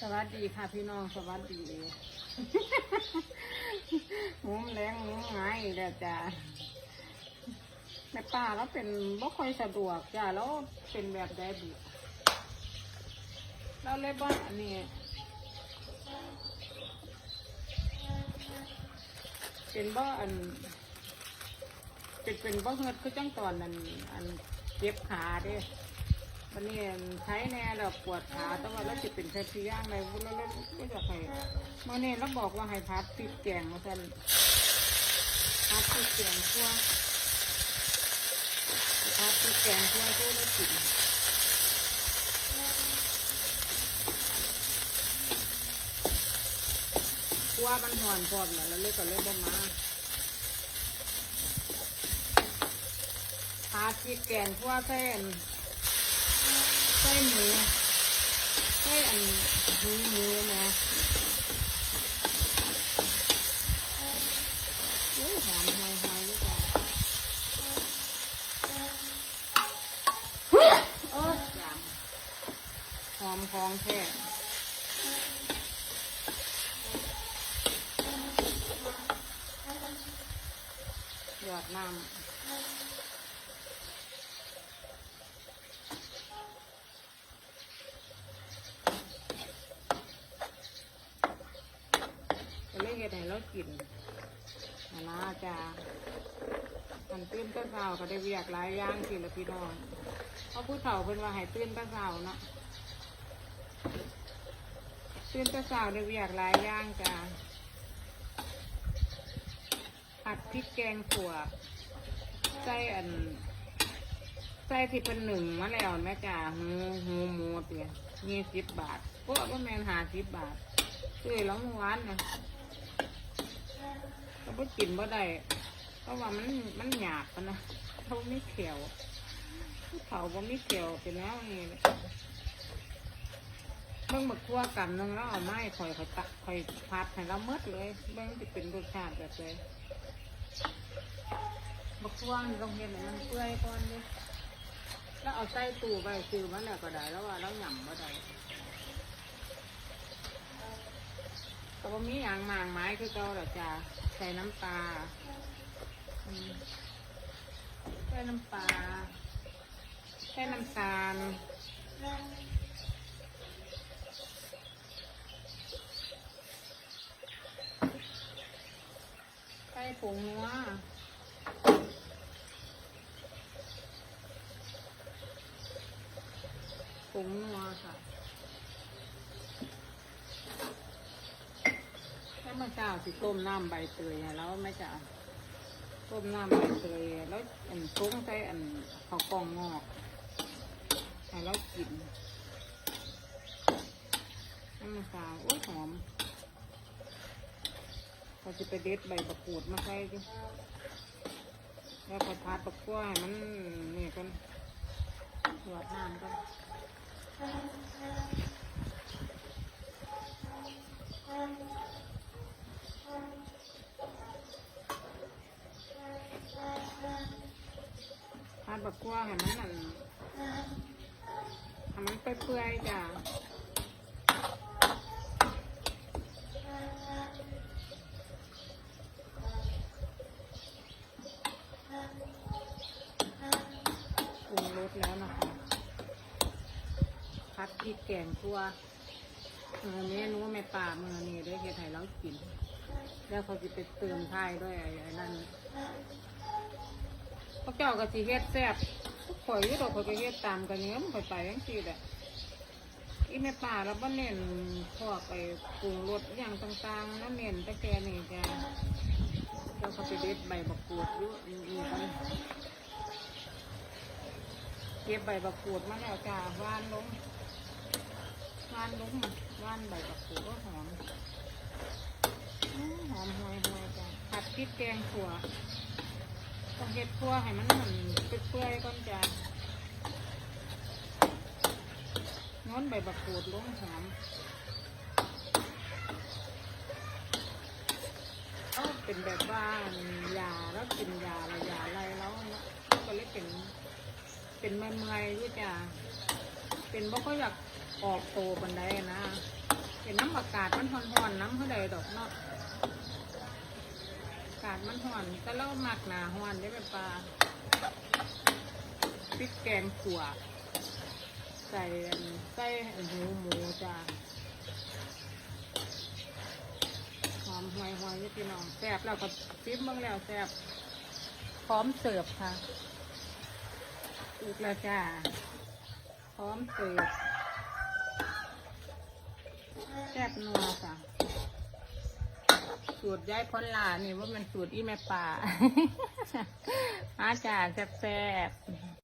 สวัสดีค่ะพี่น้องสวัสดีหมุมแรงหมุมหงายอีกแล้วจ้าแม่ป้าแล้วเป็นบ่ค่อยสะดวกจ้าแล้วเป็นแบบใดบุเราเลยบ้านอันนี้เป็นบ่อันเป็นเป็นบ่เงิดคือจังตอนนั้นอันเจ็บขาเด้ วันนี้ใช้แน่เราปวดขาแต่ว่าเราจะเป็นแค่ที่ย่างเลยแล้วแล้วก็จะให้เมื่อนี้เราบอกว่าให้พัดพริกแกงมาสั่นพัดพริกแกงทั่วพัดพริกแกงทั่วทั่วแล้วกินกลัวมันหอนพร้อมแล้วเลยก็เลยบ่มาหาพริกแกงทั่วเส้น เส้นหมูเส้อันหมูหมูนะโอ้หอมหอยหอยด้วยจ้ะโอ้ยจามหอมของแท้หยอดน้ำ ก็ เลยเฮ็ดให้เรากินนะจ้ามันตื้นก็เศร้าก็ได้เวียกหลายอย่างสิละพี่น้องเพราะผู้เฒ่าเพิ่นว่าให้ตื้นก็เศร้าเนาะตื้นก็เศร้าได้เวียกหลายอย่างจ้าผัดพริกแกงขั่วใส่อันใส่ที่เป็นหนึ่งมาแล้วแม่จ้าหูหูหมูเตียยี่สิบบาทพวกว่าแมนหาสิบบาทซื้อแล้วเมื่อวานนะ ก็บ่กินบ่ได้เพราะว่ามันมันหยาบอะนะเขาไม่เขียวเขาบ่ไม่เขียวเป็นแล้วนี่เบิ่งบักทั่วกำหนึงแล้วเอาไม้ข่อยข่อยตักข่อยพัดให้เราเมดเลยเบิ่งจะเป็นรสชาติแบบเลยบักทั่วนี่ต้องเห็นมันเปื่อยก่อนเดิแล้วเอาใส่ตู้ไว้ซื้อมาแล้วก็ได้แล้วว่าเราหย่ำบ่ได้ก็บ่มีอย่างมางไม้คือเก่าหรอจ้า ใส่น้ำปลาใส่น้ำปลาใส่น้ำตาลใส่ผงนัวผงนัวค่ะ แล้วมาเจ้าสิต้มน้ำใบเตยอะแล้วไม่จะต้มน้ำใบเตยแล้วอันตุ้งใส่อันข้าวกล้องงอกให้เรากินน้ำมันสาวโอ้ยหอมเราจะไปเด็ดใบบักกูดมาใส่ดิแล้วพอทาดบักกล้วยมันนี่กันหวดน้ำกันทา กล้วให้มันนั่นให้มันเปื่อยๆจ้ะปรุงรสแล้วนะคะพัดพริกแกงทั่วเออเมนูแม่ป่ามือนี่ได้เฮ็ดให้เรากิน แล้วเขาจะไปเติมไทยด้วยไอ้นั่น พวกเจ้าก็สิเฮ็ดแซ่บข่อยอยู่ดอกข่อยก็เฮ็ดตามกันเนี้ยมันข่อยไปจังซี่แหละอีแม่ป่าเราบ่เน้นพวกไปปรุงรสอหย่างต่างๆแล้วเน้นแต่แค่นี้จ้ะแล้วเขาไปเด็ดใบบักกูดอยู่นี่กันเก็บใบบักกูดมาแล้วจ้าหวานลงว่านลุ้มว่านใบกับปูดก็หอมอื้อหอมหวยหวยจ้ะผัดพริกแกงขั่ว เห็ดขั่วให้มันเหมือนเปื่อยๆก่อนจ้ะงอนใบบักกูดลงหอมเอาเป็นแบบว่ายาแล้วกินยาอะไรยาอะไรแล้วเนาะก็เลยเป็น เป็นเมื่อยๆด้วยจ้ะเป็นบ่ก็อยากออกโตบันไดนะ เป็นน้ำอากาศมันห่อนๆน้ำเท่าใดดอกเนาะากาศมันห่อนแต่เราหมักหนาห่อนได้เป็นปลาพริกแกงขั่วใส่ใส่หูหมูจ้าหอมหวยหวยนี่พี่น้องแซ่บแล้วก็ซิมบิ่งแล้วแซ่บพร้อมเสิร์ฟค่ะอีกแล้วจ้าพร้อมเสิร์ฟแซ่บนัวจ้ะ สูตรย้ายพ้นลานี่ว่ามันสูตรอีแม่ป่า อาจารย์แซ่บๆ